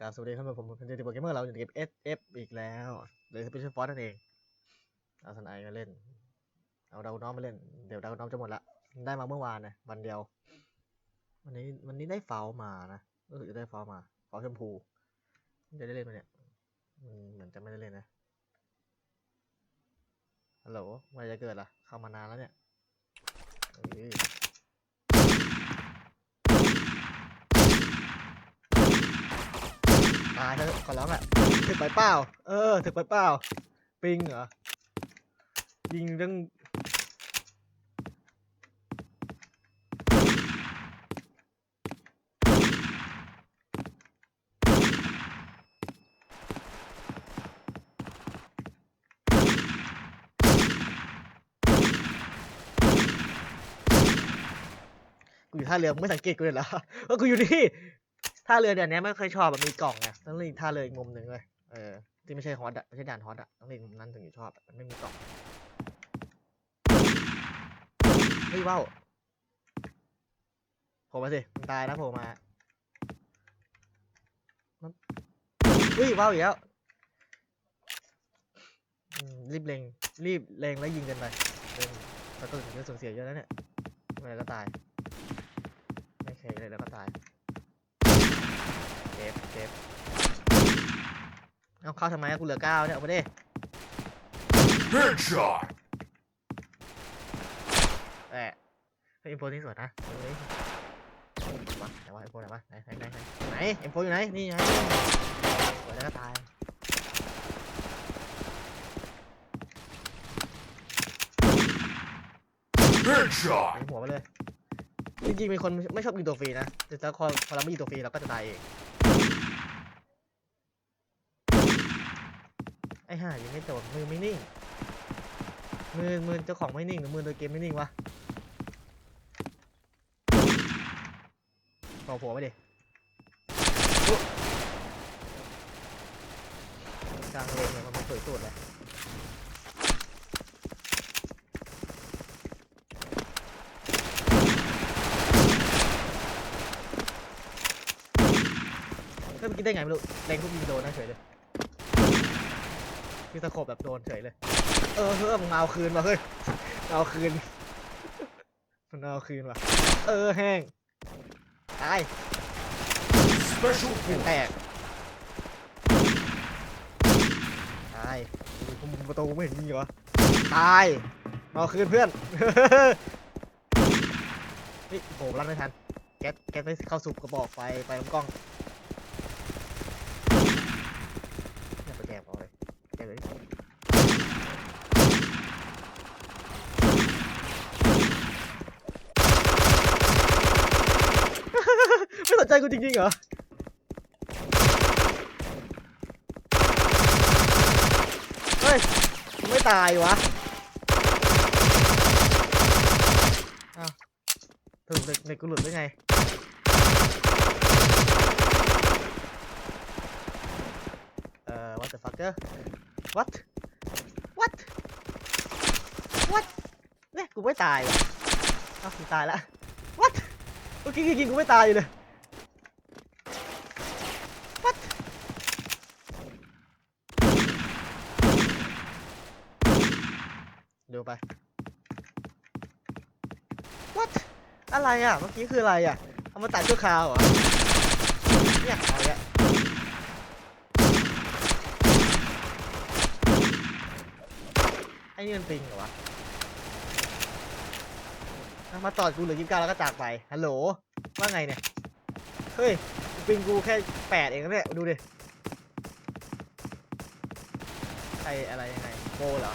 กราบสวัสดีครับผมเป็นเจติโปเกมเมอร์เราอยู่ในเกม SF อีกแล้วหรือสเปเชียลฟอร์นั่นเอง เอาสันไอมาเล่น เอาดาวน้องมาเล่น เดี๋ยวดาวน้องจะหมดละ ได้มาเมื่อวานนะวันเดียว วันนี้วันนี้ได้เฟลมานะรู้สึกจะได้เฟลมาเฟลชมพู จะได้เล่นไหมเนี่ยอืมเหมือนจะไม่ได้เล่นนะ ฮัลโหลเมื่อไหรจะเกิดล่ะ เข้ามานานแล้วเนี่ย ตายเถอะขอร้องอะถึกไปเปล่า เออถึกไปเปล่า ปิงเหรอ ยิงเรื่องกูอยู่ท่าเรือไม่สังเกตกูเลยเหรอว่ากูอยู่นี่ท่าเรือเดี๋ยวนี้ไม่เคยชอบแบบมีกล่องไง ต้องเล่นท่าเรืออีกมุมหนึ่งเลยเออที่ไม่ใช่ฮอตอะไม่ใช่ด่านฮอตอะต้องเล่นมุมนั้นถึงจะชอบอะมันไม่มีกล่องเฮ้ยว้าวโผล่มาสิมึงตายนะโผล่มาเฮ้ยว้าวอีกแล้วรีบเล็งรีบเล็งแล้วยิงกันไปเล็งแล้วก็ถึงจะสูญเสียเยอะแล้วเนี่ยไม่ไรก็ตาย ไม่เคยเลยแล้วก็ตายเจ็บเจ็บ เอาเข้าทำไมอะกูเหลือเก้าเนี่ยเอาไปดิ Headshot! แอะเฮ้ยเอ็มโฟนี่สวยนะเอาเลยวะไหนวะเอ็มโฟไหนวะไหนไหนไหนไหนไหนเอ็มโฟอยู่ไหน นี่ไงสวยแล้วก็ตาย Headshot! ยิงหัวไปเลย จริงๆมีคนไม่ชอบยิงตัวฟรีนะ แต่ถ้าพอพอเราไม่ยิงตัวฟรีเราก็จะตายเองไอ้ ห่ายิงไม่โดนมือไม่นิ่ง มือมือเจ้าของไม่นิ่งหรือมือโดยเกมไม่นิ่งวะต่อหัวไปดิกลางเลนเนี่ยมันสวยสุดเลยเฮ้ยมื่อกี้ได้ไงไม่รู้แรงทุกยิงโดนนะเฉยเลย คือตะขบแบบโดนเฉยเลย เออเฮ้ยมึงมาเอาคืนมาเฮ้ยเอาคืนมันเอาคืนว่ะ เออแห้ง ตาย Special เห็น force! แตก ตายกูมุมประตูไม่เห็นมีเหรอตายมาเอาคืนเพื่อนนี่โหรันไม่ทัน แก๊สแก๊สไม่เข้าสู่กระบอกไฟไฟลำกล้อง อย่าไปแจกเอาเลยแจกเลยไม่สนใจ กูจริงๆเหรอเฮ้ยไม่ตายวะอ้าวถึงเด็กเด็กกูหลุดได้ไงเอ่อ what the fucker what what what เนี่ยกูไม่ตายว่ะอ้าวกูตายละ what เมื่อกี้ยิงกูไม่ตายอยู่เลย what ดูไป what อะไรอะ เมื่อกี้คืออะไรอะ เอามาตัดชั่วคราวเหรอเนี่ยเอาละไอ้นี่มันปิงเหรอวะมาตอดกูเหลือยิบเก้าแล้วก็จากไป ฮัลโหล ว่าไงเนี่ย เฮ้ย ปิงกูแค่แปดเองนะเนี่ย ดูดิ ใครอะไรยังไงโบเหรอ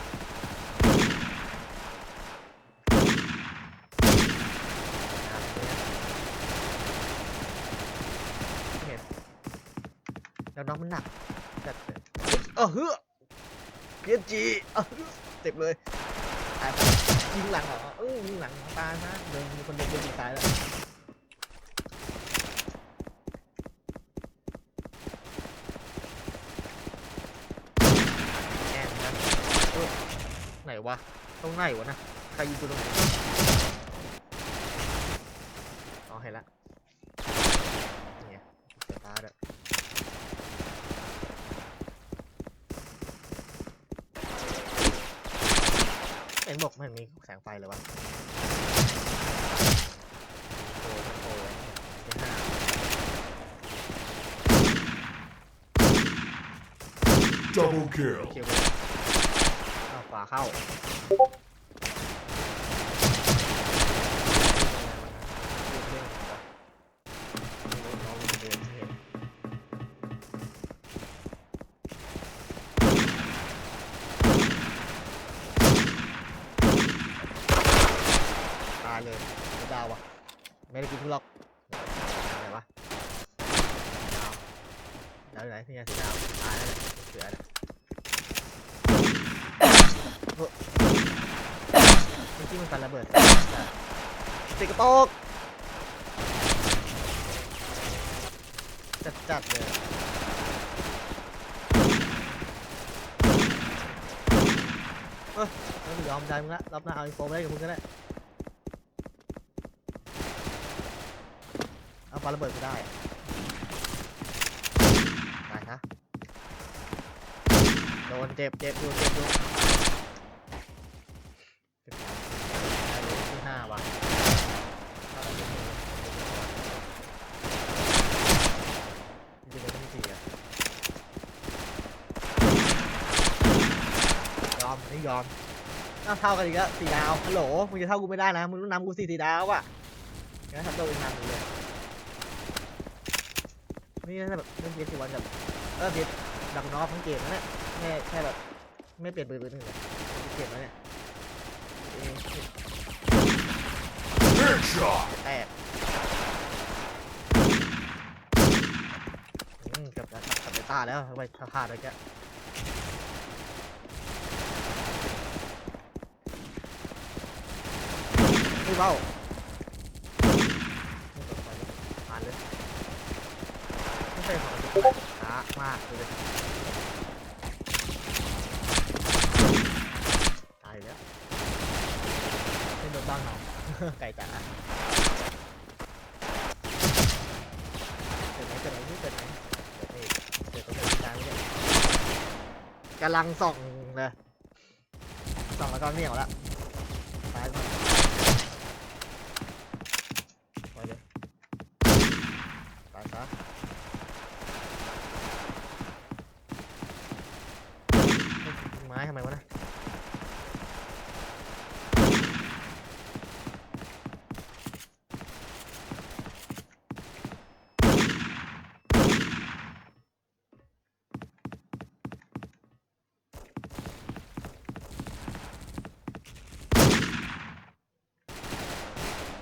เห็น แล้วน้องมันหนักจัดเลยเออเฮ้อเพียจีเออเจ็บเลยตายไปยิงหลังเหรอเออยิงหลังตายนะเดินมีคนเดินเดินตายแล้วแอนนะเออไหนวะตรงไหนวะนะใครยิงกูตรงไหนอ๋อเห็นละ เนี่ยเสียตาด้วย ห็นบอกไม่เห็นมีแสงไฟเลยวะโอ้โหโอ้โหที่ห้า Double kill. คิวเลยอ้าวขวาเข้าตาย เลยไม่ดาววะไม่ได้กินทุกล็อกอะไรวะดาวดาวไหนนี่ไงสีดาวตายแล้วเนี่ยเสือเนี่ยเมื่อกี้มันฟันระเบิดติดกระโปกจัดจัดๆเลยเอ้ยไม่ยอมใจมึงละรอบหน้าเอาอีโฟไปได้กับมึงก็ได้ เอาระเบิดกูได้อะตายซะโดนเจ็บเจ็บดูเจ็บดูที่ห้าว่ะจริงๆต้องสี่อะยอมไม่ยอมน่าเท่ากันอีกแล้วสี่ดาวฮัลโหลมึงจะเท่ากูไม่ได้นะมึงต้องนำกูสี่สี่ดาวอะงั้นทำตัวเองนำกูเลย นี่ถ้าแบบเล่นเพียสี่วันกับเออเพียดักนอฟทั้งเกมนะเนี่ยแค่แค่แบบไม่เปลี่ยนปืนปืนหนึ่งเลยเกมแล้วเนี่ยเอ๊ะ Headshot. แตกอืมเกับแล้วกับเบต้าแล้วทำไมพลาดเลยแกไม่เบ้าไม่สนใจเลยผ่านเลย ไม่ใช่ของช้ามากเลยตายแล้วไม่โดนบ้างเหรอไก่จ๋าเกิดไหนเกิดไหนนี่เกิดไหนเกิดเกิดตรงไหนกลางเนี่ยกำลังส่องเลยส่องแล้วก็เหนียวละตายก่อนไปเลยตายซะเฮ้ยยิงไม้ ทำไมวะนะ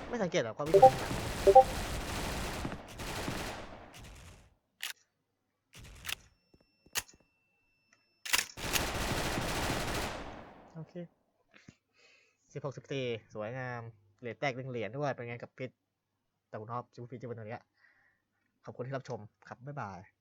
ไม่สังเกตหรอความวิธียิงอะโอ เคสิบหกสิบสี่สวยงาม เหรียญแตกหนึ่งเหรียญด้วยเป็นไงกับพิษแต่คุณท็อปจูฟีจิวันนี้ขอบคุณที่รับชมครับ บ๊ายบาย